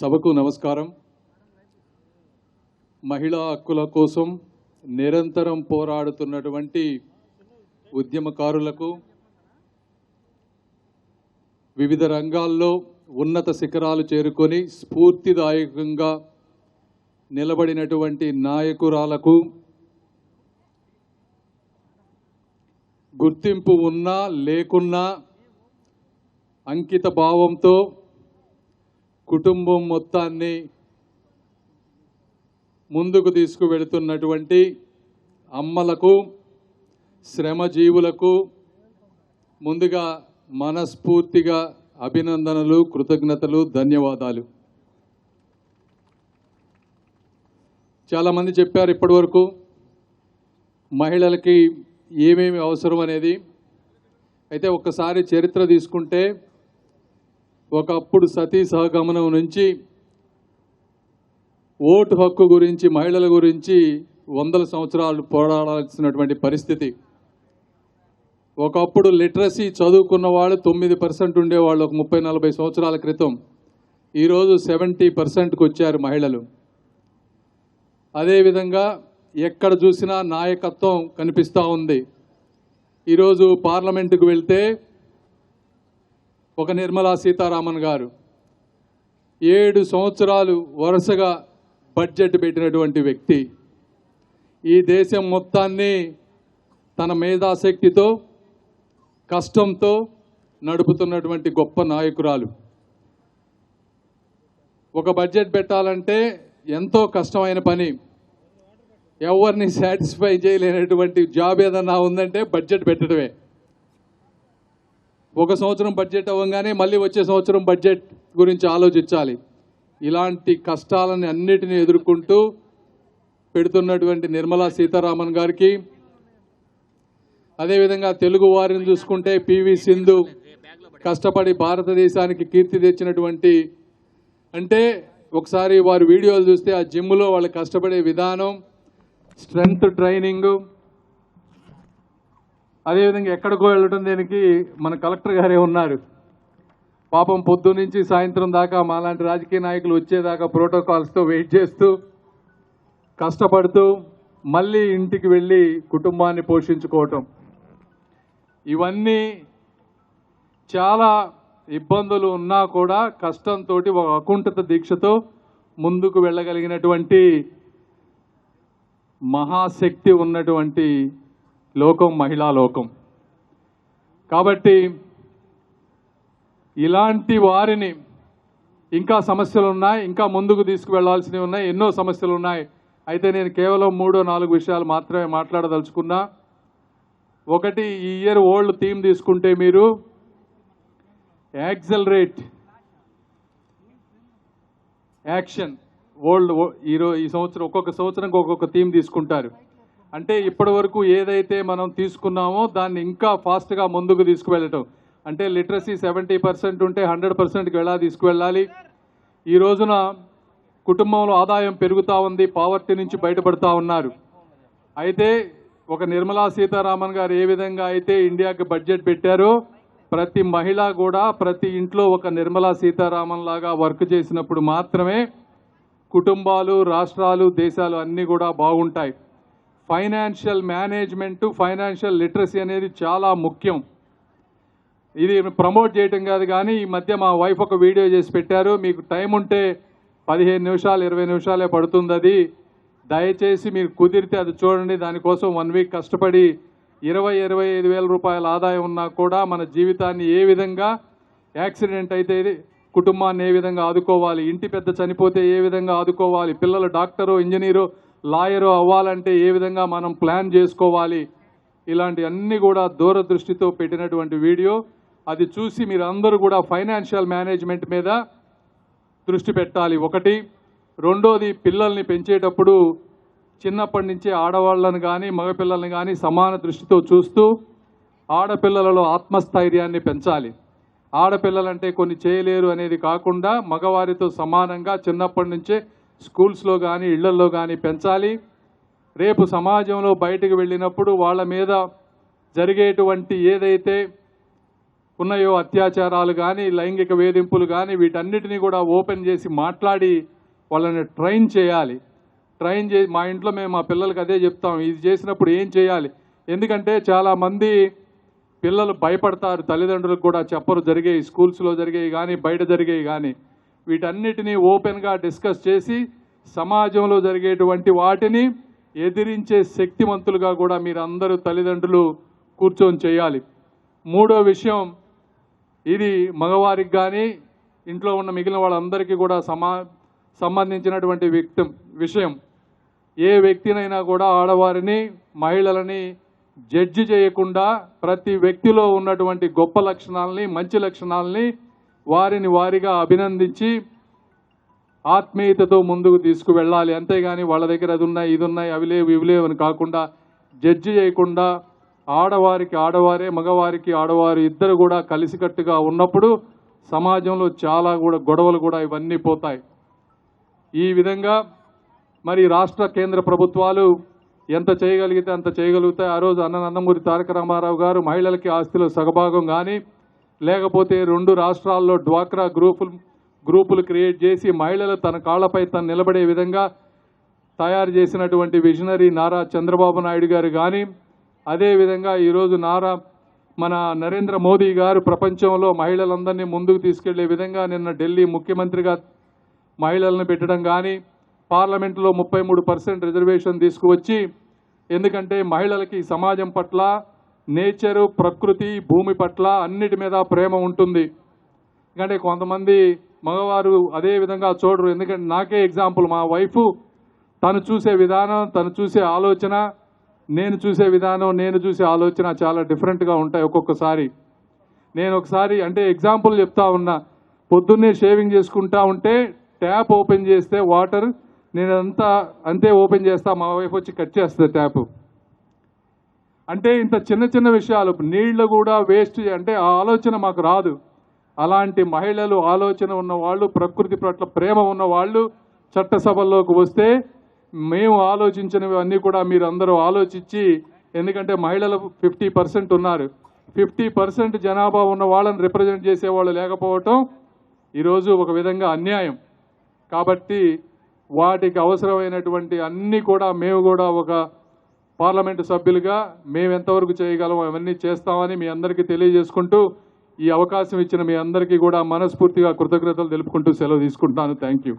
సభకు నమస్కారం. మహిళా హక్కుల కోసం నిరంతరం పోరాడుతున్నటువంటి ఉద్యమకారులకు వివిధ రంగాల్లో ఉన్నత శిఖరాలు చేరుకొని స్ఫూర్తిదాయకంగా నిలబడినటువంటి నాయకురాలకు గుర్తింపు ఉన్నా లేకున్నా అంకిత భావంతో కుటుంబం మొత్తాన్ని ముందుకు తీసుకువెళుతున్నటువంటి అమ్మలకు శ్రమజీవులకు ముందుగా మనస్ఫూర్తిగా అభినందనలు కృతజ్ఞతలు ధన్యవాదాలు. చాలామంది చెప్పారు ఇప్పటివరకు మహిళలకి ఏమేమి అవసరం అనేది. అయితే ఒక్కసారి చరిత్ర తీసుకుంటే ఒకప్పుడు సతీ సహగమనం నుంచి ఓటు హక్కు గురించి మహిళల గురించి వందల సంవత్సరాలు పోరాడాల్సినటువంటి పరిస్థితి. ఒకప్పుడు లిటరసీ చదువుకున్న వాళ్ళు తొమ్మిది పర్సెంట్ ఉండేవాళ్ళు ఒక ముప్పై నలభై సంవత్సరాల క్రితం. ఈరోజు సెవెంటీ పర్సెంట్కి వచ్చారు మహిళలు. అదేవిధంగా ఎక్కడ చూసినా నాయకత్వం కనిపిస్తూ ఉంది. ఈరోజు పార్లమెంటుకు వెళ్తే ఒక నిర్మలా సీతారామన్ గారు ఏడు సంవత్సరాలు వరుసగా బడ్జెట్ పెట్టినటువంటి వ్యక్తి. ఈ దేశం మొత్తాన్ని తన మేధాశక్తితో కష్టంతో నడుపుతున్నటువంటి గొప్ప నాయకురాలు. ఒక బడ్జెట్ పెట్టాలంటే ఎంతో కష్టమైన పని. ఎవరిని సాటిస్ఫై చేయలేనటువంటి జాబ్ ఏదన్నా ఉందంటే బడ్జెట్ పెట్టడమే. ఒక సంవత్సరం బడ్జెట్ అవ్వగానే మళ్ళీ వచ్చే సంవత్సరం బడ్జెట్ గురించి ఆలోచించాలి. ఇలాంటి కష్టాలని అన్నిటిని ఎదుర్కొంటూ పెడుతున్నటువంటి నిర్మలా సీతారామన్ గారికి అదేవిధంగా తెలుగు వారిని చూసుకుంటే పివి సింధు కష్టపడి భారతదేశానికి కీర్తి తెచ్చినటువంటి అంటే ఒకసారి వారి వీడియోలు చూస్తే ఆ జిమ్లో వాళ్ళు కష్టపడే విధానం స్ట్రెంగ్త్ ట్రైనింగ్ అదేవిధంగా ఎక్కడికో వెళ్ళటం దేనికి? మన కలెక్టర్ గారే ఉన్నారు. పాపం పొద్దు నుంచి సాయంత్రం దాకా మాలాంటి రాజకీయ నాయకులు వచ్చేదాకా ప్రోటోకాల్స్తో వెయిట్ చేస్తూ కష్టపడుతూ మళ్ళీ ఇంటికి వెళ్ళి కుటుంబాన్ని పోషించుకోవటం. ఇవన్నీ చాలా ఇబ్బందులు ఉన్నా కూడా కష్టంతో ఒక అకుంఠత దీక్షతో ముందుకు వెళ్ళగలిగినటువంటి మహాశక్తి ఉన్నటువంటి లోకం మహిళా లోకం. కాబట్టి ఇలాంటి వారిని ఇంకా సమస్యలు ఉన్నాయి ఇంకా ముందుకు తీసుకువెళ్ళాల్సినవి ఉన్నాయి ఎన్నో సమస్యలు ఉన్నాయి అయితే నేను కేవలం మూడో నాలుగు విషయాలు మాత్రమే మాట్లాడదలుచుకున్నా. ఒకటి ఈ ఇయర్ ఓల్డ్ థీమ్ తీసుకుంటే మీరు యాక్సలరేట్ యాక్షన్. ఓల్డ్ ఈరో ఈ సంవత్సరం ఒక్కొక్క సంవత్సరంకి ఒక్కొక్క థీమ్ తీసుకుంటారు. అంటే ఇప్పటి వరకు ఏదైతే మనం తీసుకున్నామో దాన్ని ఇంకా ఫాస్ట్గా ముందుకు తీసుకువెళ్ళటం. అంటే లిటరసీ సెవెంటీ పర్సెంట్ ఉంటే హండ్రెడ్ పర్సెంట్కి ఎలా తీసుకువెళ్ళాలి? ఈ రోజున కుటుంబంలో ఆదాయం పెరుగుతూ ఉంది పావర్టీ నుంచి బయటపడుతూ ఉన్నారు. అయితే ఒక నిర్మలా సీతారామన్ గారు ఏ విధంగా అయితే ఇండియాకి బడ్జెట్ పెట్టారో ప్రతి మహిళ కూడా ప్రతి ఇంట్లో ఒక నిర్మలా సీతారామన్ లాగా వర్క్ చేసినప్పుడు మాత్రమే కుటుంబాలు రాష్ట్రాలు దేశాలు అన్నీ కూడా బాగుంటాయి. ఫైనాన్షియల్ మేనేజ్మెంటు ఫైనాన్షియల్ లిటరసీ అనేది చాలా ముఖ్యం. ఇది ప్రమోట్ చేయటం కాదు కానీ ఈ మధ్య మా వైఫ్ ఒక వీడియో చేసి పెట్టారు. మీకు టైం ఉంటే పదిహేను నిమిషాలు ఇరవై నిమిషాలే పడుతుంది అది. దయచేసి మీరు కుదిరితే అది చూడండి. దానికోసం వన్ వీక్ కష్టపడి ఇరవై ఇరవై ఐదు వేల రూపాయల ఆదాయం ఉన్నా కూడా మన జీవితాన్ని ఏ విధంగా యాక్సిడెంట్ అయితే కుటుంబాన్ని ఏ విధంగా ఆదుకోవాలి ఇంటి పెద్ద చనిపోతే ఏ విధంగా ఆదుకోవాలి పిల్లలు డాక్టరు ఇంజనీరు లాయరు అవ్వాలంటే ఏ విధంగా మనం ప్లాన్ చేసుకోవాలి? ఇలాంటి అన్ని కూడా దూరదృష్టితో పెట్టినటువంటి వీడియో. అది చూసి మీరు అందరూ కూడా ఫైనాన్షియల్ మేనేజ్మెంట్ మీద దృష్టి పెట్టాలి. ఒకటి. రెండోది పిల్లల్ని పెంచేటప్పుడు చిన్నప్పటి నుంచే ఆడవాళ్ళను కానీ మగపిల్లల్ని కానీ సమాన దృష్టితో చూస్తూ ఆడపిల్లలలో ఆత్మస్థైర్యాన్ని పెంచాలి. ఆడపిల్లలంటే కొన్ని చేయలేరు అనేది కాకుండా మగవారితో సమానంగా చిన్నప్పటి నుంచే స్కూల్స్లో కానీ ఇళ్ళల్లో కానీ పెంచాలి. రేపు సమాజంలో బయటకు వెళ్ళినప్పుడు వాళ్ళ మీద జరిగేటువంటి ఏదైతే ఉన్నాయో అత్యాచారాలు కానీ లైంగిక వేధింపులు కానీ వీటన్నిటినీ కూడా ఓపెన్ చేసి మాట్లాడి వాళ్ళని ట్రైన్ చేయాలి. ట్రైన్ చే మా ఇంట్లో మేము మా పిల్లలకి అదే చెప్తాం. ఇది చేసినప్పుడు ఏం చేయాలి? ఎందుకంటే చాలామంది పిల్లలు భయపడతారు. తల్లిదండ్రులకు కూడా చెప్పరు జరిగేవి స్కూల్స్లో జరిగేవి కానీ బయట జరిగేవి కానీ వీటన్నిటినీ ఓపెన్గా డిస్కస్ చేసి సమాజంలో జరిగేటువంటి వాటిని ఎదిరించే శక్తివంతులుగా కూడా మీరు అందరూ తల్లిదండ్రులు కూర్చొని చేయాలి. మూడో విషయం ఇది మగవారికి కానీ ఇంట్లో ఉన్న మిగిలిన వాళ్ళందరికీ కూడా సమా సంబంధించినటువంటి వ్యక్తి విషయం. ఏ వ్యక్తినైనా కూడా ఆడవారిని మహిళలని జడ్జి చేయకుండా ప్రతి వ్యక్తిలో ఉన్నటువంటి గొప్ప లక్షణాలని మంచి లక్షణాలని వారిని వారిగా అభినందించి ఆత్మీయతతో ముందుకు తీసుకువెళ్ళాలి. అంతేగాని వాళ్ళ దగ్గర అది ఉన్నాయి ఇది ఉన్నాయి అవి లేవు ఇవి లేవు అని కాకుండా జడ్జి చేయకుండా ఆడవారికి ఆడవారే మగవారికి ఆడవారు ఇద్దరు కూడా కలిసికట్టుగా ఉన్నప్పుడు సమాజంలో చాలా కూడా గొడవలు కూడా ఇవన్నీ పోతాయి. ఈ విధంగా మరి రాష్ట్ర కేంద్ర ప్రభుత్వాలు ఎంత చేయగలిగితే అంత చేయగలుగుతాయి. ఆ రోజు అన్న నందమూరి తారక రామారావు గారు మహిళలకి ఆస్తిలో సగభాగం కానీ లేకపోతే రెండు రాష్ట్రాల్లో డ్వాక్రా గ్రూపులు గ్రూపులు క్రియేట్ చేసి మహిళలు తన కాళ్ళపై తను నిలబడే విధంగా తయారు చేసినటువంటి విజనరీ నారా చంద్రబాబు నాయుడు గారు కానీ అదేవిధంగా ఈరోజు నారా మన నరేంద్ర మోదీ గారు ప్రపంచంలో మహిళలందరినీ ముందుకు తీసుకెళ్ళే విధంగా నిన్న ఢిల్లీ ముఖ్యమంత్రిగా మహిళలను పెట్టడం కానీ పార్లమెంట్లో ముప్పై మూడు పర్సెంట్ రిజర్వేషన్ తీసుకువచ్చి ఎందుకంటే మహిళలకి సమాజం పట్ల నేచరు ప్రకృతి భూమి పట్ల అన్నిటి మీద ప్రేమ ఉంటుంది. ఎందుకంటే కొంతమంది మగవారు అదే విధంగా చూడరు. ఎందుకంటే నాకే ఎగ్జాంపుల్ మా వైఫ్ తను చూసే విధానం తను చూసే ఆలోచన నేను చూసే విధానం నేను చూసే ఆలోచన చాలా డిఫరెంట్గా ఉంటాయి ఒక్కొక్కసారి. నేను ఒకసారి అంటే ఎగ్జాంపుల్ చెప్తా ఉన్నా. పొద్దున్నే షేవింగ్ చేసుకుంటా ఉంటే ట్యాప్ ఓపెన్ చేస్తే వాటర్ నేను అంతా అంతే ఓపెన్ చేస్తా మా వైఫ్ వచ్చి కట్ చేస్తుంది ట్యాప్. అంటే ఇంత చిన్న చిన్న విషయాలు నీళ్ళు కూడా వేస్ట్ అంటే ఆ ఆలోచన మాకు రాదు. అలాంటి మహిళలు ఆలోచన ఉన్న వాళ్ళు ప్రకృతి పట్ల ప్రేమ ఉన్న వాళ్ళు చట్టసభల్లోకి వస్తే మేము ఆలోచించినవి అన్నీ కూడా మీరు అందరూ ఆలోచించి ఎందుకంటే మహిళలు ఫిఫ్టీ పర్సెంట్ ఉన్నారు. ఫిఫ్టీ పర్సెంట్ జనాభా ఉన్న వాళ్ళని రిప్రజెంట్ చేసేవాళ్ళు లేకపోవటం ఈరోజు ఒక విధంగా అన్యాయం. కాబట్టి వాటికి అవసరమైనటువంటి అన్నీ కూడా మేము కూడా ఒక పార్లమెంటు సభ్యులుగా మేము ఎంతవరకు చేయగలమో అవన్నీ చేస్తామని మీ అందరికీ తెలియజేసుకుంటూ ఈ అవకాశం ఇచ్చిన మీ అందరికీ కూడా మనస్ఫూర్తిగా కృతజ్ఞతలు తెలుపుకుంటూ సెలవు తీసుకుంటున్నాను. Thank you